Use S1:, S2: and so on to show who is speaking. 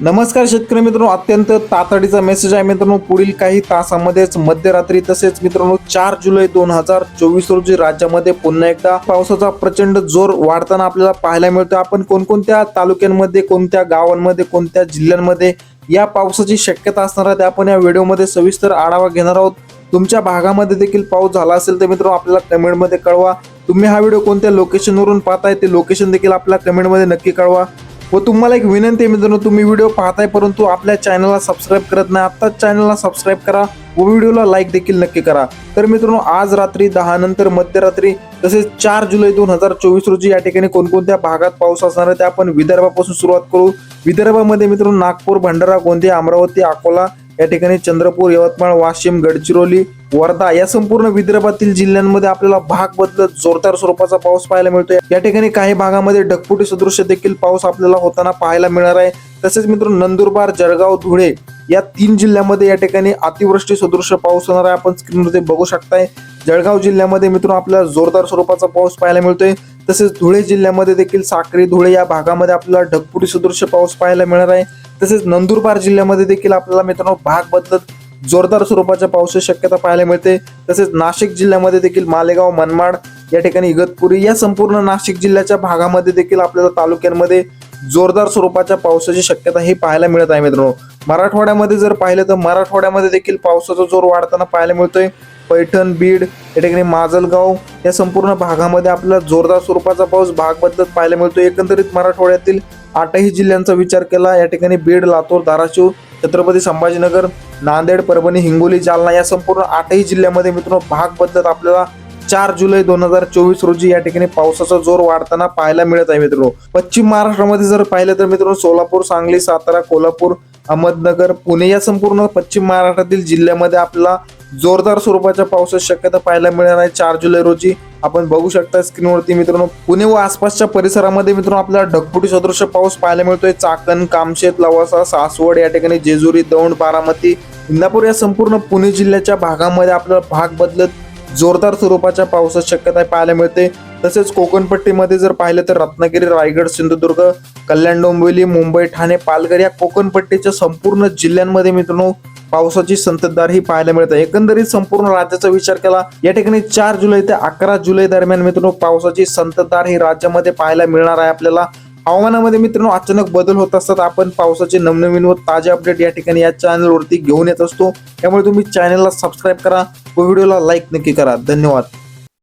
S1: नमस्कार शेतकरी मित्रांनो अत्यंत तातडीचा मेसेज आहे मित्रांनो. पुढील काही तासामध्येच मध्यरात्री तसेच मित्रांनो चार जुलै दोन हजार चोवीस रोजी राज्यामध्ये पुन्हा एकदा पावसाचा प्रचंड जोर वाढताना आपल्याला पाहायला मिळतो आपण कोणकोणत्या तालुक्यांमध्ये कोणत्या गावांमध्ये कोणत्या जिल्ह्यांमध्ये या पावसाची शक्यता असणार आहे आपण या व्हिडिओमध्ये सविस्तर आढावा घेणार आहोत. तुमच्या भागामध्ये देखील पाऊस झाला असेल तर मित्रांनो आपल्याला कमेंटमध्ये कळवा. तुम्ही हा व्हिडिओ कोणत्या लोकेशनवरून पाहताय ते लोकेशन देखील आपल्याला कमेंटमध्ये नक्की कळवा. व तुम्हाला एक विनंती आहे मित्रांनो तुम्ही व्हिडिओ पाहताय परंतु आपल्या चॅनलला सबस्क्राईब करत नाही आत्ताच चॅनलला सबस्क्राईब करा व व्हिडिओला लाईक देखील नक्की करा. तर मित्रांनो आज रात्री दहा नंतर मध्यरात्री तसेच चार जुलै दोन हजार चोवीस रोजी या ठिकाणी कोणकोणत्या भागात पाऊस असणार आहे ते आपण विदर्भापासून सुरुवात करू. विदर्भामध्ये मित्रांनो नागपूर भंडारा गोंदिया अमरावती अकोला या ठिकाणी चंद्रपूर यवतमाळ वाशिम गडचिरोली वर्धा या संपूर्ण विदर्भातील जिल्ह्यांमध्ये आपल्याला भाग बदलत जोरदार स्वरूपाचा पाऊस पाहायला मिळतो या ठिकाणी काही भागामध्ये ढगफुटी सदृश्य देखील पाऊस आपल्याला होताना पाहायला मिळणार आहे. तसेच मित्रांनो नंदुरबार जळगाव धुळे या तीन जिल्ह्यामध्ये या ठिकाणी अतिवृष्टी सदृश्य पाऊस होणार आहे. आपण स्क्रीनवरती बघू शकताय. जळगाव जिल्ह्यामध्ये मित्रांनो आपल्याला जोरदार स्वरूपाचा पाऊस पाहायला मिळतोय. तसेच धुळे जिल्ह्यामध्ये देखील साक्री धुळे या भागामध्ये आपल्याला ढगफुटी सदृश्य पाऊस पाहायला मिळणार आहे. तसेच नंदुरबार जिल्ह्यामध्ये देखील आपल्याला मित्रांनो भाग बदलत जोरदार स्वरूपाच्या पावसाची शक्यता पाहायला मिळते. तसेच नाशिक जिल्ह्यामध्ये देखील मालेगाव मनमाड या ठिकाणी इगतपुरी या संपूर्ण नाशिक जिल्ह्याच्या भागामध्ये देखील आपल्याला तालुक्यांमध्ये जोरदार स्वरूपाच्या पावसाची शक्यता ही पाहायला मिळत आहे मित्रांनो. मराठवाड्यामध्ये जर पाहिलं तर मराठवाड्यामध्ये देखील पावसाचा जोर वाढताना पाहायला मिळतोय. पैठण बीड या ठिकाणी माजलगाव या संपूर्ण भागामध्ये आपल्याला जोरदार स्वरूपाचा पाऊस भाग बदलत पाहायला मिळतो. एकंदरीत मराठवाड्यातील आठही जिल्ह्यांचा विचार केला या ठिकाणी बीड लातूर धाराशिव छत्रपती संभाजीनगर नांदेड परभणी हिंगोली जालना या संपूर्ण आठही जिल्ह्यामध्ये मित्रांनो भाग बदलत आपल्याला चार जुलै दोन हजार चोवीस रोजी या ठिकाणी पावसाचा जोर वाढताना पाहायला मिळत आहे मित्रांनो. पश्चिम महाराष्ट्रामध्ये जर पाहिलं तर मित्रांनो सोलापूर सांगली सातारा कोल्हापूर अहमदनगर पुणे या संपूर्ण पश्चिम महाराष्ट्रातील जिल्ह्यामध्ये आपल्याला जोरदार स्वरूपाच्या पावसाची शक्यता पाहायला मिळणार आहे. चार जुलै रोजी. आपण बघू शकता स्क्रीनवरती मित्रांनो पुणे व आसपासच्या परिसरामध्ये मित्रांनो आपल्याला ढगपुटी सदृश पाऊस पाहायला मिळतोय. चाकण कामशेत लवासा सासवड या ठिकाणी जेजुरी दौंड बारामती इंदापूर या संपूर्ण पुणे जिल्ह्याच्या भागामध्ये आपल्याला भाग बदलत जोरदार स्वरूपाच्या पावसाची शक्यता पाहायला मिळते. तसेच कोकणपट्टीमध्ये जर पाहिलं तर रत्नागिरी रायगड सिंधुदुर्ग कल्याण डोंबिवली मुंबई ठाणे पालघर या कोकणपट्टीच्या संपूर्ण जिल्ह्यांमध्ये मित्रांनो पावसाची संततधार ही पाहायला मिळते. एकंदरीत संपूर्ण राज्याचा विचार केला या ठिकाणी चार जुलै ते अकरा जुलै दरम्यान मित्रांनो पावसाची संततधार ही राज्यामध्ये पाहायला मिळणार आहे आपल्याला. हवामानामध्ये मित्रांनो अचानक बदल होत असतात. आपण पावसाचे नवनवीन व ताजे अपडेट या ठिकाणी या चॅनलवरती घेऊन येत असतो. त्यामुळे तुम्ही चॅनलला सबस्क्राईब करा व व्हिडिओला लाईक नक्की करा. धन्यवाद.